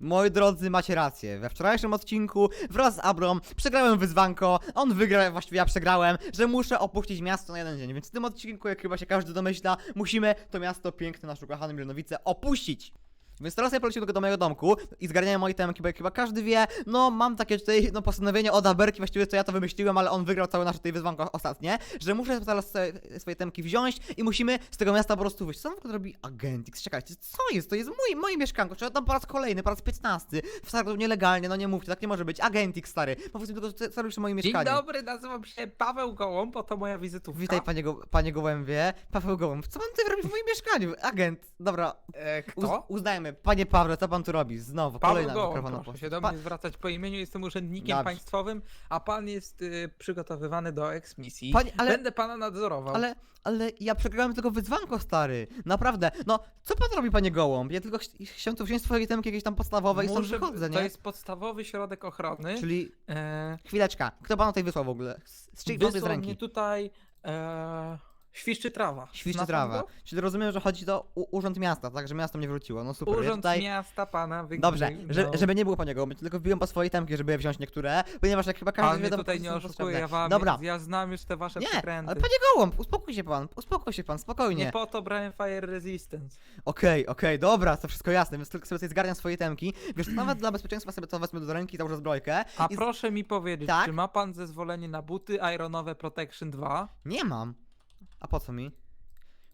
Moi drodzy, macie rację. We wczorajszym odcinku wraz z Abrą przegrałem wyzwanko, on wygrał, właściwie ja przegrałem, że muszę opuścić miasto na jeden dzień. Więc w tym odcinku, jak chyba się każdy domyśla, musimy to miasto piękne, nasze ukochane Milanowice opuścić. Więc teraz ja tylko do mojego domku i zgarniałem moje temki, bo jak chyba każdy wie, no mam takie tutaj no, postanowienie od Aberki, właściwie to ja to wymyśliłem, ale on wygrał całe nasze tutaj wyzwanko ostatnie, że muszę teraz swoje, swoje temki wziąć i musimy z tego miasta po prostu wyjść. Co on w ogóle robi Agentix? Czekajcie, co jest? To jest mój, moje mieszkanko, czy tam po raz kolejny, po raz 15. Wcale nielegalnie, no nie mówcie, tak nie może być. Agentix, stary, powiedz mi tylko, robisz w moim Dzień mieszkaniu? dobry, nazywam się Paweł Gołąb, oto moja wizytówka. Witaj panie, go, panie Gołębie, Paweł Gołąb, co pan tutaj robi w moim mieszkaniu? Agent, dobra, E, Uz, kto? Panie Pawle, co pan tu robi? Znowu, Paweł kolejna Gołąb, mikrofona proszę się do mnie zwracać po imieniu, jestem urzędnikiem Dobrze. państwowym, a pan jest y, przygotowywany do eksmisji. Panie, ale- Będę pana nadzorował. Ale, ale ja przegrałem tylko wyzwanko, stary. Naprawdę. No, co pan robi, panie Gołąb? Ja tylko ch chciałem tu wziąć swoje temki jakieś tam podstawowe i stąd Muszę- wychodzę, nie? To jest podstawowy środek ochrony. Czyli, E, chwileczka, kto pan tutaj wysłał w ogóle? Z, z czyjej z wysłał ręki? mnie tutaj e, świszczy trawa. Świszczy trawa. Czyli rozumiem, że chodzi to u, Urząd Miasta, tak? Że miasto mnie wróciło. No super. ja Urząd tutaj... miasta pana wy... Dobrze, że, no. żeby nie było panie Gołąb, tylko wbiłem po swoje temki, żeby wziąć niektóre, ponieważ jak chyba każdy Pan wie, mnie to tutaj po nie prostu są oszukuje, potrzebne. ja wam, Dobra. ja znam już te wasze Nie, przekręty. ale panie Gołąb, uspokój się pan, uspokój się pan, spokojnie. Nie po to brałem Fire Resistance. Okej, okej, dobra, to wszystko jasne, więc tylko sobie tutaj zgarniam swoje temki. Wiesz, nawet dla bezpieczeństwa sobie to wezmę do ręki, założę zbrojkę. A i z- proszę mi powiedzieć, Tak? czy ma pan zezwolenie na buty Ironowe Protection 2? Nie mam. A po co mi?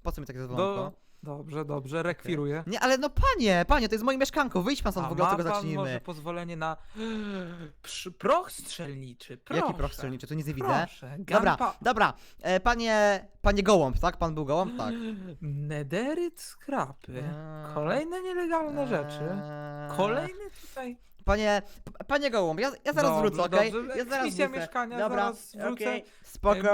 Po co mi takie Do... zezwolenko? Dobrze, dobrze, rekwiruję. Nie, ale no panie, panie, to jest moje mieszkanko, wyjdź pan stąd A w ogóle od ma tego pan zacznijmy. może pozwolenie na Przy... proch strzelniczy, proszę. Jaki proch strzelniczy, tu nic nie widzę. Proszę, Dobra, gunpa- dobra, e, panie, panie Gołąb, tak? Pan był Gołąb? Tak. Nederyt skrapy. Eee, Kolejne nielegalne rzeczy. eee, Kolejny tutaj. Panie, panie Gołąb, ja, ja zaraz Dobrze, wrócę, okej? dobrze, Ja zaraz wrócę. mieszkania, Dobra, zaraz wrócę. okej, Spoko.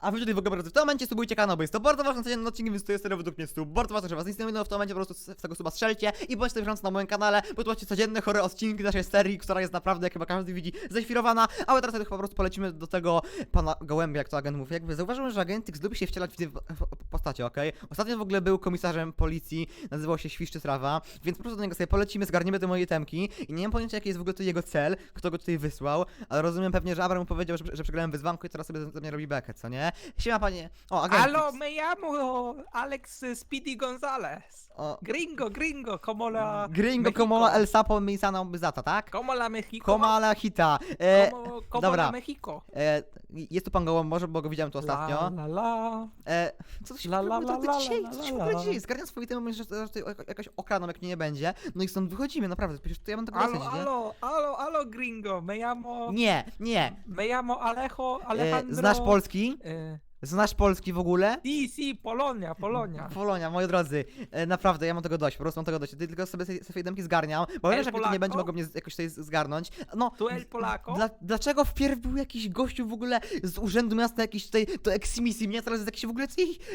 A wy tutaj w ogóle w tym momencie subujcie kanał, bo jest to bardzo ważne codzienny odcinek, więc to jest serio według mnie sub. Bardzo ważne, że was nic nie w tym momencie, po prostu z tego suba strzelcie i bądźcie bieżący na moim kanale, bo tu macie codzienne chore odcinki naszej serii, która jest naprawdę, jak chyba każdy widzi, ześwirowana, ale teraz chyba po prostu polecimy do tego pana Gołębia, jak to agent mówi. Jakby zauważyłem, że agent X lubi się wcielać w, w, w postacie, okej? Ostatnio w ogóle był komisarzem policji, nazywał się Świszczy Trawa, więc po prostu do niego sobie polecimy, zgarniemy te moje temki i nie mam pojęcia, jaki jest w ogóle to jego cel, kto go tutaj wysłał, ale rozumiem pewnie, że Abraham mu powiedział, że, że przegrałem wyzwanko i teraz sobie ze mnie robi bekę, co nie? Siema panie... O, agent Halo, X. me llamo Alex Speedy Gonzalez. O, Gringo, gringo, como la Gringo Mexico. como el sapo misana byzata, tak? Como la Mexico. Como la hita. E, como, como dobra. la Mexico. e, jest tu pan Gołąb, może, bo go widziałem tu ostatnio. La, la, la. E, co tu się La, la, la, la, dzisiaj, la, co się w la, ogóle la. dzieje? Zgarniam swoje temy, myślę, że to jakoś okraną, jak mnie nie będzie. No i stąd wychodzimy, naprawdę, przecież to ja mam tego Alo, nie? alo, alo, alo, gringo. Me llamo, Nie, nie. me llamo Alejo, E, Alejandro. znasz polski? E, Znasz polski w ogóle? si, si, Polonia, Polonia. Polonia, moi drodzy, e, naprawdę, ja mam tego dość, po prostu mam tego dość. Ty tylko sobie sobie swoje demki zgarniam, bo El wiesz, tu nie będzie mogło mnie z- jakoś tutaj z- zgarnąć. No, Tu el Polaco? Dla, dlaczego wpierw był jakiś gościu w ogóle z urzędu miasta, jakiś tutaj, to eksmisji, mnie teraz jest jakiś w ogóle,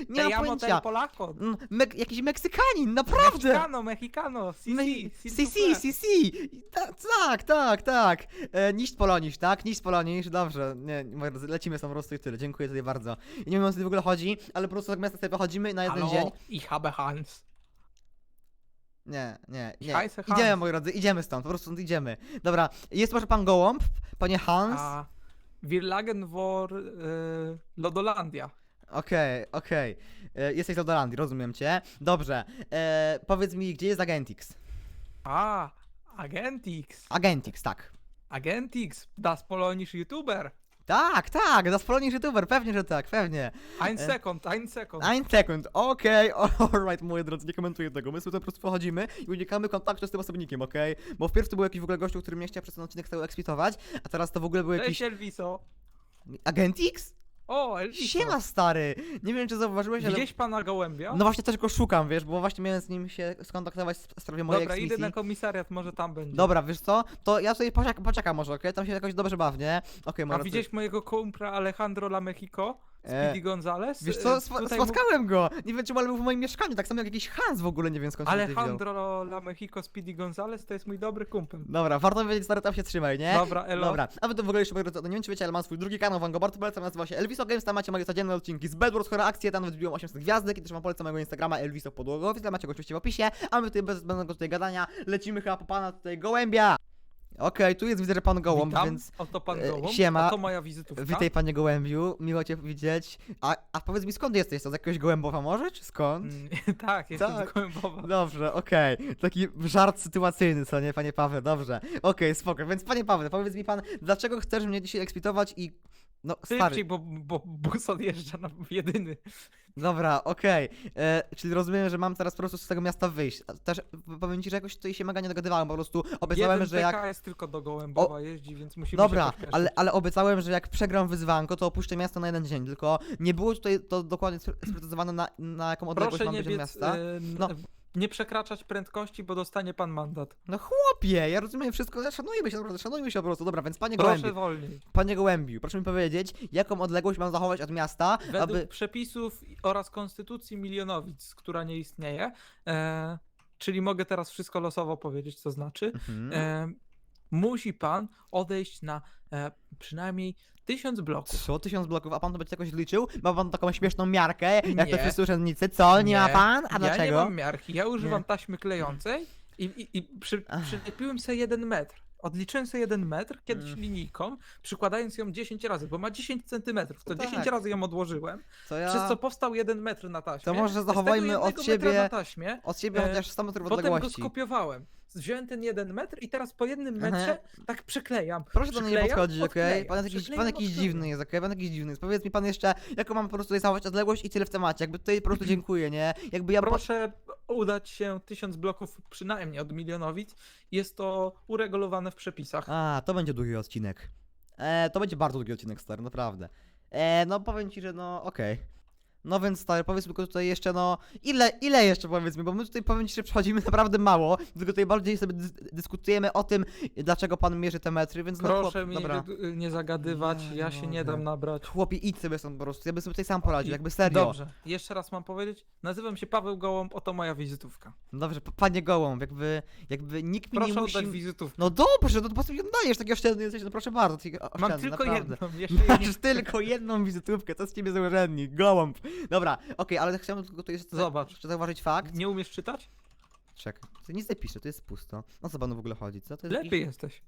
nie mam llamo pojęcia. del Polaco. Mm, Mek, jakiś Meksykanin, naprawdę! Mexicano, mexicano, si, Me- si, si, si, vous si, si. Ta- Tak, tak, tak. E, niż Polonisz, tak? Niż Polonisz, dobrze. Nie, moi drodzy, lecimy sam po prostu i tyle. Dziękuję tutaj bardzo. I nie wiem o co w ogóle chodzi, ale po prostu tak miasta sobie wychodzimy na jeden Hallo, dzień. ich habe Hans. Nie, nie, nie. Hans. Idziemy, moi drodzy, idziemy stąd, po prostu stąd idziemy. Dobra, jest może pan Gołąb, panie Hans. A wir lagen vor e, Lodolandia. Okej, okej. E, Jesteś z Lodolandii, rozumiem cię. Dobrze. E, powiedz mi, gdzie jest Agentix? A, Agentix. Agentix, tak. Agentix, das polonisch YouTuber. Tak, tak, das Polonisch YouTuber, pewnie, że tak, pewnie. Ein E. sekund, ein sekund. Ein second, okej, alright, moi drodzy, nie komentuję tego. My sobie po prostu pochodzimy i unikamy kontaktu z tym osobnikiem, okej? Bo wpierw to był jakiś w ogóle gościu, który mnie chciał przez ten odcinek cały eksplitować, a teraz to w ogóle był jakiś... Cześć Elviso. Agentix? O, Elviso. Siema, stary! Nie wiem, czy zauważyłeś, ale... Widziałeś pana gołębia? No właśnie też go szukam, wiesz, bo właśnie miałem z nim się skontaktować w sprawie mojej Dobra, idę na komisariat, może tam będzie. Dobra, wiesz co? To ja sobie poczekam, poczekam może, okej? Tam się jakoś dobrze baw, nie? Okej, moi A widziałeś mojego kumpra Alejandro La Mexico? E, Speedy Gonzales? Wiesz co, E, spo- tutaj mu- spotkałem go! Nie wiem, czy ale był w moim mieszkaniu, tak samo jak jakiś Hans w ogóle, nie wiem skąd się tutaj wziął. Alejandro La Mexico Speedy Gonzales to jest mój dobry kumpel. Dobra, warto wiedzieć, stary, tam się trzymaj, nie? Dobra, elo. Dobra, a wy to w ogóle jeszcze bardzo, nie wiem czy wiecie, ale mam swój drugi kanał, wam go bardzo polecam, nazywa się Elviso Games, tam macie moje codzienne odcinki z Bedwars, chore akcje, tam nawet wbiłem 800 gwiazdek i też wam polecam mojego Instagrama Elviso Podłogowiec, tam macie go oczywiście w opisie, a my tutaj bez zbędnego tutaj gadania lecimy chyba po pana tutaj gołębia. Okej, tu jest widzę, że pan gołąb, Witam, więc oto pan e, Gołąb, siema. oto moja wizytówka. witaj panie gołębiu, miło cię widzieć. A, a powiedz mi skąd jesteś, to z jakiegoś gołębowa może, czy skąd? Mm, tak, jestem Tak. z Gołębowa. Dobrze, okej. Taki żart sytuacyjny, co nie, panie Paweł, dobrze. Okej, spoko. Więc panie Paweł, powiedz mi pan, dlaczego chcesz mnie dzisiaj eksplitować i. No, stary. Szybciej, bo, bo bus odjeżdża na jedyny. Dobra, okej. E, Czyli rozumiem, że mam teraz po prostu z tego miasta wyjść. A Też powiem ci, że jakoś tutaj się mega nie dogadywałem, po prostu obiecałem, Jeden że jak. Jest tylko do Gołębowa jeździ, więc musimy Dobra, się pośpieszyć. ale, ale obiecałem, że jak przegram wyzwanko, to opuszczę miasto na jeden dzień. Tylko nie było tutaj to dokładnie spre- sprecyzowane na, na jaką odległość Proszę mam nie być od biec, miasta. e, No. Nie przekraczać prędkości, bo dostanie pan mandat. No chłopie, ja rozumiem wszystko, szanujmy się, naprawdę, szanujmy się po prostu. Dobra, więc panie Proszę Gołębiu, wolniej. panie Gołębiu, proszę mi powiedzieć, jaką odległość mam zachować od miasta, Według aby... przepisów oraz konstytucji Milionowic, która nie istnieje, e, czyli mogę teraz wszystko losowo powiedzieć, co znaczy, Mhm. e, musi pan odejść na e, przynajmniej tysiąc bloków. Co? Tysiąc bloków, a pan to będzie jakoś liczył? Ma pan taką śmieszną miarkę, jak to Nie. wszyscy urzędnicy? Co? Nie, ma pan? A ja dlaczego? nie mam miarki, ja używam Nie. taśmy klejącej i, i, i przy, Ach. przylepiłem sobie jeden metr. Odliczyłem sobie jeden metr kiedyś Mm. linijką, przykładając ją 10 razy, bo ma 10 centymetrów. To No 10 tak. razy ją odłożyłem, To ja... przez co powstał jeden metr na taśmie. To może Z tego zachowajmy od jednego metra siebie- na taśmie, Od siebie e, chociaż 100 metrów Potem go odległości. skopiowałem. Wziąłem ten jeden metr i teraz po jednym Aha. metrze tak przyklejam. Proszę do mnie nie Przyklejam, podchodzić, okej? odklejam, Pan, jest jakiś, przyklejam, pan jakiś odklejam. dziwny jest, okej? Pan jakiś dziwny jest. Powiedz mi pan jeszcze, jaką mam po prostu tutaj zachować odległość i tyle w temacie. Jakby tutaj po prostu dziękuję, nie? Jakby ja... po- Proszę udać się tysiąc bloków przynajmniej od milionowic. Jest to uregulowane w przepisach. A, to będzie długi odcinek. E, to będzie bardzo długi odcinek, stary, naprawdę. E, no powiem ci, że no, okej. No więc stary, powiedz tylko tutaj jeszcze, no, ile, ile jeszcze powiedz mi, bo my tutaj powiem ci, że przechodzimy naprawdę mało, tylko tutaj bardziej sobie dys dyskutujemy o tym, dlaczego pan mierzy te metry, więc no Proszę chłop, mnie dobra. wydu- nie zagadywać, Nie ja się nie dam nabrać. Chłopie, idź sobie stąd po prostu, ja bym sobie tutaj sam poradził, jakby serio. Dobrze, jeszcze raz mam powiedzieć. Nazywam się Paweł Gołąb, oto moja wizytówka. Dobrze, p- panie Gołąb, jakby, jakby nikt mi Proszę nie oddać musi... wizytówkę. No dobrze, no to po prostu mi oddajesz, taki oszczędny jesteś, no proszę bardzo, taki oszczędny, Mam tylko naprawdę. jedną, jeszcze jej nie Masz tylko jedną wizytówkę, to z ciebie za urzędnik, gołąb. Dobra, okej, ale chciałbym tylko tu jeszcze, Zobacz. jeszcze zauważyć fakt. Nie umiesz czytać? Czekaj, to nic nie pisze, to jest pusto. O co panu w ogóle chodzi, co? To jest Lepiej jesteś.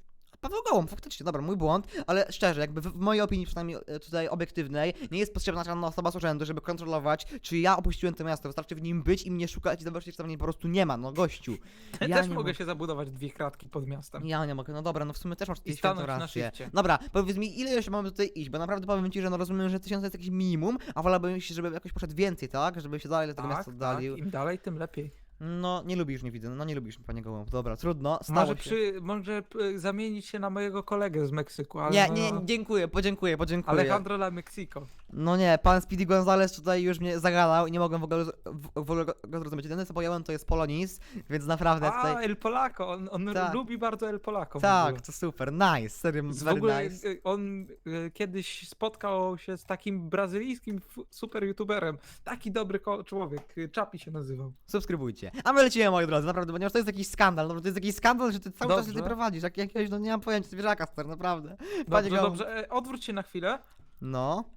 Paweł Gołąb, faktycznie, dobra, mój błąd, ale szczerze, jakby w, w mojej opinii, przynajmniej e, tutaj obiektywnej, nie jest potrzebna żadna osoba z urzędu, żeby kontrolować, czy ja opuściłem to miasto. Wystarczy w nim być i mnie szukać i zobaczyć, czy tam mnie po prostu nie ma, no gościu. Ja też nie mogę się zabudować dwie kratki pod miastem. Ja nie mogę, no dobra, no w sumie też masz tutaj stanąć świętą na rację. Dobra, powiedz mi, ile jeszcze mamy tutaj iść, bo naprawdę powiem ci, że no rozumiem, że tysiąc jest jakiś minimum, a wolałbym, się, żeby jakoś poszedł więcej, tak? Żeby się dalej do tego miasta Tak, tak, oddalił. im dalej, tym lepiej. No, nie lubisz mnie, widzę, no nie lubisz mnie, panie Gołąb. Dobra, trudno, stało Może, się. przy, może p- zamienić się na mojego kolegę z Meksyku, ale Nie, no, nie, dziękuję, podziękuję, podziękuję. Alejandro La Mexico. No nie, pan Speedy Gonzales tutaj już mnie zagadał i nie mogłem w ogóle, w, w ogóle go, go zrozumieć. Jedyne co pojąłem to jest Polonis, więc naprawdę A, tutaj... El Polaco, on, on Tak. lubi bardzo El Polaco. Tak, to super, nice, serio, W very ogóle nice. y, on y, kiedyś spotkał się z takim brazylijskim f- super youtuberem. Taki dobry ko- człowiek, y, Chapi się nazywał. Subskrybujcie. A my lecimy, moi drodzy, naprawdę, ponieważ to jest jakiś skandal, no to jest jakiś skandal, że ty cały czas się Dobrze. tutaj prowadzisz, jak jakiegoś, no nie mam pojęcia, zwierzaka, stary, naprawdę. Dobrze, Gołąb. dobrze, e, odwróć się na chwilę. No,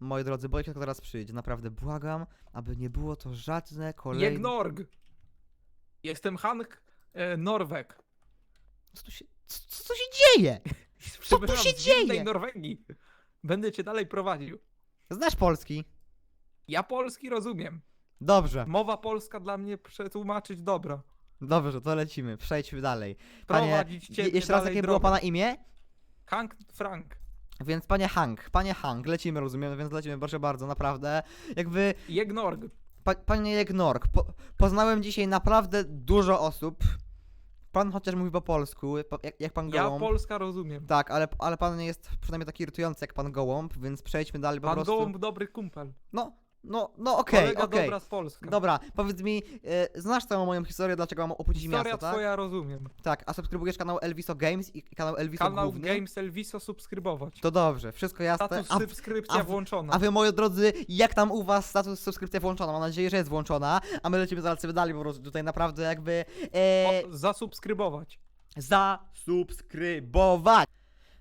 moi drodzy, boję się, kto teraz przyjdzie, naprawdę, błagam, aby nie było to żadne kolejne... Jegnorg. Jestem Hank e, Norweg. Co tu się, co, co się dzieje? Co tu się z zimnej dzieje? Norwegii. Będę cię dalej prowadził. Znasz polski? Ja polski rozumiem. Dobrze, Mowa polska dla mnie przetłumaczyć dobra. dobrze, to lecimy, przejdźmy dalej. Panie, Prowadzić cię je- jeszcze raz, jakie było pana imię? Hank Frank. Więc panie Hank, panie Hank, lecimy, rozumiem, więc lecimy, proszę bardzo, naprawdę. Jakby, Jegnorg. pa, panie Jegnork, po, poznałem dzisiaj naprawdę dużo osób. Pan chociaż mówi po polsku, po, jak, jak pan Ja Gołąb. Polska rozumiem. Tak, ale, ale pan nie jest przynajmniej taki irytujący jak pan Gołąb, więc przejdźmy dalej po Pan prostu. Gołąb dobry kumpel. No, No, no okej, Kolega okej. dobra z Polska. Dobra, powiedz mi, e, znasz całą moją historię, dlaczego mam opuścić Historia miasto, tak? twoja rozumiem. Tak, a subskrybujesz kanał Elviso Games i kanał Elviso Kanał Główny? Games Elviso subskrybować. To dobrze, wszystko jasne. Status A, subskrypcja a w- włączona. a wy, moi drodzy, jak tam u was status subskrypcja włączona? Mam nadzieję, że jest włączona, a my lecimy zaraz sobie dalej po prostu tutaj naprawdę jakby e, O, zasubskrybować. zasubskrybować.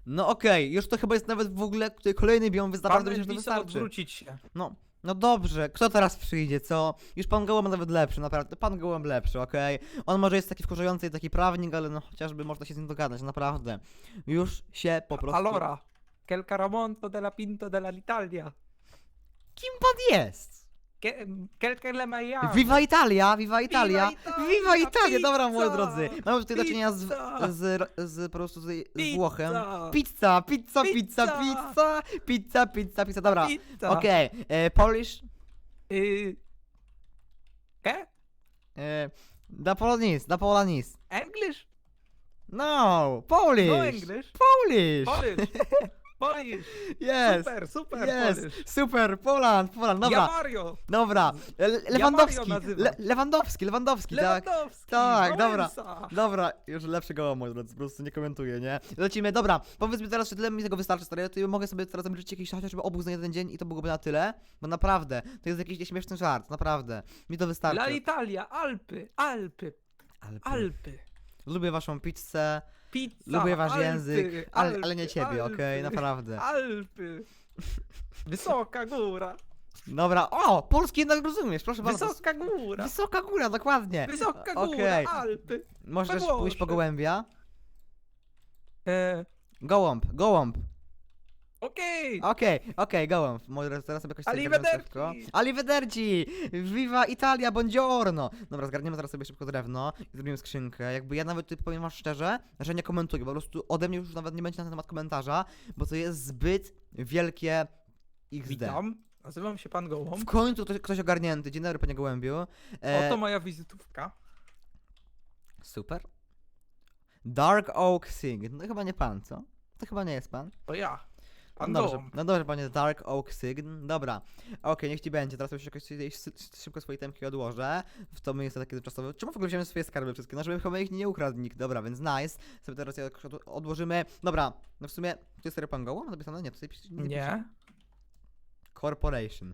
No okej, już to chyba jest nawet w ogóle tutaj kolejny biom, więc naprawdę Pan myślę, że to Elviso wystarczy. odwrócić się. No, no dobrze, kto teraz przyjdzie, co? Już pan Gołąb nawet lepszy, naprawdę, pan Gołąb lepszy, okej? On może jest taki wkurzający i taki prawnik, ale no chociażby można się z nim dogadać, naprawdę. Już się po prostu... Allora, quel caramonto della pinto della l'Italia. Kim pan jest? Che- le maiamo. Viva Italia, Viva Italia, Italia, Viva Italia, dobra moi pizza, drodzy. Mamy tutaj do czynienia z, pizza, z, z, po prostu z, z pizza, Włochem. Pizza, pizza, pizza, Pizza. pizza, pizza, pizza, pizza, dobra. Pizza. Okej, e, Polish, Y... Che? e, da Polonis, da Polonis. English? No, Polish, No English. Polish, Polish. Polish. yes, Super, super yes, Polish. super, Poland, Poland, Ja dobra, Mario. dobra, Le Mario Lewandowski, nazywam. Le Lewandowski, Lewandowski, tak. Lewandowski. Tak, dobra. Dobra, już lepszy goła, moi drodzy, po prostu nie komentuję, nie? Lecimy, dobra, powiedz mi teraz, czy tyle mi tego wystarczy, stary, to ja mogę sobie teraz zamierzyć jakiś chociażby obóz na jeden dzień i to byłoby na tyle, bo naprawdę, to jest jakiś nieśmieszny żart, naprawdę, mi to wystarczy. La Italia, Alpy, Alpy, Alpy. Alpy. Lubię waszą pizzę, Pizza, lubię wasz Alpy, język, ale, ale nie ciebie, okej, Alpy, naprawdę. Alpy. Wysoka góra, Dobra, o, polski jednak rozumiesz, proszę bardzo. wysoka góra, Wysoka góra, dokładnie. wysoka góra, Okej. Alpy. Możesz pójść po gołębia? E, Gołąb, gołąb. Okej, Okej, okej, gołąb. Może teraz sobie jakoś Arrivederci. szybko. Arrivederci! Viva Italia, buongiorno! Dobra, zgarniemy teraz sobie szybko drewno i zrobimy skrzynkę. Jakby ja nawet tutaj powiem wam szczerze, że nie komentuję, po prostu ode mnie już nawet nie będzie na ten temat komentarza, bo to jest zbyt wielkie XD. witam, nazywam się pan Gołąb. W końcu ktoś, ktoś ogarnięty. Dzień dobry, panie gołębiu. E, Oto moja wizytówka. Super. Dark Oak Sig. No chyba nie pan, co? To chyba nie jest pan. To ja, pan no dobrze, Gołąb. no dobrze, panie Dark Oak Sign. Dobra, okej, niech ci będzie. Teraz już jakoś szybko swoje temki odłożę. W to miejsce takie czasowe. Czemu w ogóle wziąłem swoje skarby wszystkie? No, żeby chyba ich nie ukradł nikt. Dobra, więc nice. Sobie teraz od- odłożymy. Dobra, no w sumie, to jest serio pan Gołąb napisane? Nie, tutaj pisze- pisze Nie, Corporation.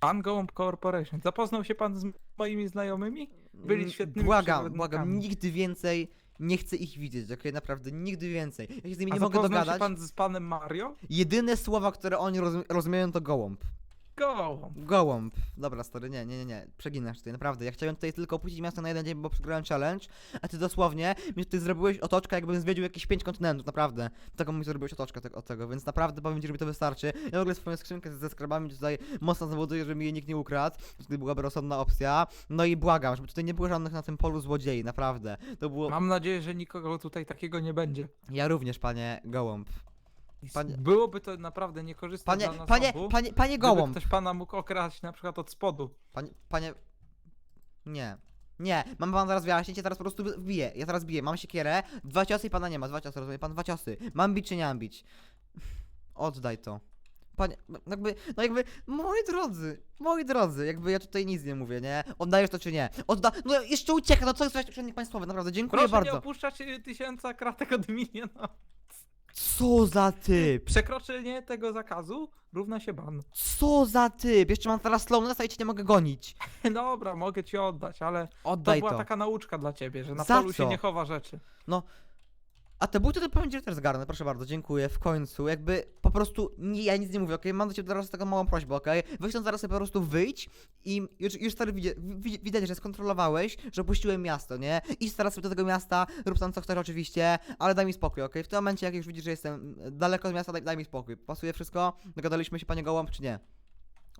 pan Gołąb Corporation. Zapoznał się pan z moimi znajomymi? Byli Mm, świetnymi Błagam, przewodnikami. błagam, nigdy więcej nie chcę ich widzieć, okej? Naprawdę, nigdy więcej. Ja się z nimi A nie mogę zapoznał się dogadać. pan z panem Mario? Jedyne słowa, które oni rozum- rozumieją to gołąb. Gołąb. Gołąb. Dobra, stary, nie, nie, nie, nie. Przeginasz tutaj, naprawdę. Ja chciałem tutaj tylko opuścić miasto na jeden dzień, bo przegrałem challenge, a ty dosłownie mi tutaj zrobiłeś otoczkę, jakbym zwiedził jakieś pięć kontynentów, naprawdę. Taką mi zrobiłeś otoczkę te- od tego, więc naprawdę powiem ci, że mi to wystarczy. Ja w ogóle swoją skrzynkę ze skrabami tutaj mocno zawoduję, żeby mi jej nikt nie ukradł. Tutaj byłaby rozsądna opcja. No i błagam, żeby tutaj nie było żadnych na tym polu złodziei, naprawdę. To było... Mam nadzieję, że nikogo tutaj takiego nie będzie. Ja również, panie Gołąb. Panie- Byłoby to naprawdę niekorzystne Panie, dla nas panie, obu, panie, panie gdyby Gołąb. ktoś pana mógł okraść na przykład od spodu. Panie, panie... Nie. Nie, mam pan zaraz wyjaśnić, ja teraz po prostu wbiję, ja teraz biję, mam siekierę, dwa ciosy i pana nie ma, dwa ciosy, rozumie pan, dwa ciosy. Mam bić czy nie mam bić? Oddaj to. Panie, no jakby, no jakby, moi drodzy, moi drodzy, jakby ja tutaj nic nie mówię, nie? Oddajesz to czy nie? Odda, no jeszcze ucieka, no co jest urzędnik państwowy, naprawdę, dziękuję Proszę nie bardzo. opuszczać y, tysiąca kratek od miliona. Co za typ? Przekroczenie tego zakazu równa się ban. Co za typ? Jeszcze mam teraz slownessa i cię nie mogę gonić. Dobra, mogę ci oddać, ale to Oddaj była to. taka nauczka dla ciebie, że na Za polu się co? nie chowa rzeczy. A te buty to powiem ci, że też zgarnę, proszę bardzo, dziękuję, w końcu, jakby po prostu, nie, ja nic nie mówię, okej, mam do ciebie teraz taką małą prośbę, okej, weź stąd zaraz sobie po prostu wyjdź i już, już stary widać, wi- widać, że skontrolowałeś, że opuściłem miasto, nie, idź teraz sobie do tego miasta, rób tam co chcesz oczywiście, ale daj mi spokój, okej, w tym momencie jak już widzisz, że jestem daleko od miasta, daj, daj mi spokój, pasuje wszystko, dogadaliśmy się panie Gołąb, czy nie?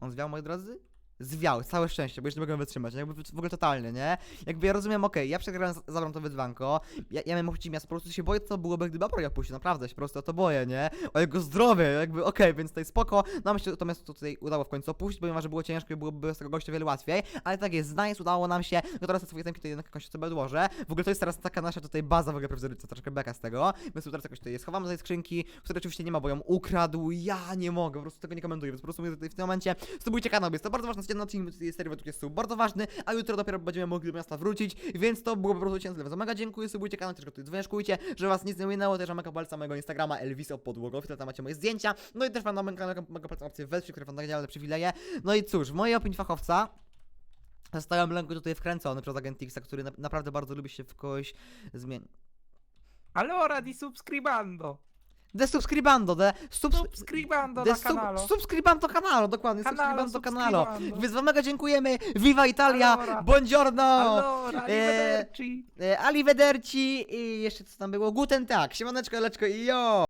On zwiał, moi drodzy? Zwiał, całe szczęście, bo już nie mogłem wytrzymać, jakby w ogóle totalnie, nie? Jakby ja rozumiem, okej, ja przegrałem, z- zabrałem to wyzwanko, ja, ja miałem opuścić miasto, po prostu się boję, co byłoby, gdyby Aporia opuścił, naprawdę się po prostu o to boję, nie? O jego zdrowie, jakby, okej, więc tutaj spoko, nam się to miasto tutaj udało w końcu opuścić, pomimo, że było ciężko i byłoby bez tego gościa wiele łatwiej, ale tak jest, nice, udało nam się, no teraz te swoje temki tutaj jednak jakoś sobie odłożę, w ogóle to jest teraz taka nasza tutaj baza w ogóle prowizoryczna, troszkę beka z tego, więc tu teraz jakoś tutaj je schowamy do tej skrzynki, której oczywiście nie ma, bo ją ukradł, ja nie mogę, po prostu tego nie komentuję, więc po prostu tutaj w tym momencie, kanał, jest to bardzo codzienny odcinek tej serii według jest bardzo ważny, a jutro dopiero będziemy mogli do miasta wrócić, więc to było po prostu ciężkie. Więc mega dziękuję, subujcie kanał, też dzwoneczkujcie, że was nic nie minęło, też mam mega palca mojego Instagrama Elviso Podłogowy, tam macie moje zdjęcia, no i też mam na moim kanale mega palca opcję wesprzeć, które wam daje przywileje. No i cóż, w mojej opinii fachowca, Zostałem lęku tutaj wkręcony przez agent Xa, który na, naprawdę bardzo lubi się w kogoś zmienić. Allora di subscribando. De subscribando, de sub... Subscribando de na sub, kanalo. subscribando kanalo, dokładnie, Kanalo, subscribando kanalo. Więc wam mega dziękujemy, viva Italia, Allora. buongiorno, Allora, arrivederci. e, arrivederci i jeszcze co tam było, guten tak, siemaneczko, leczko i jo!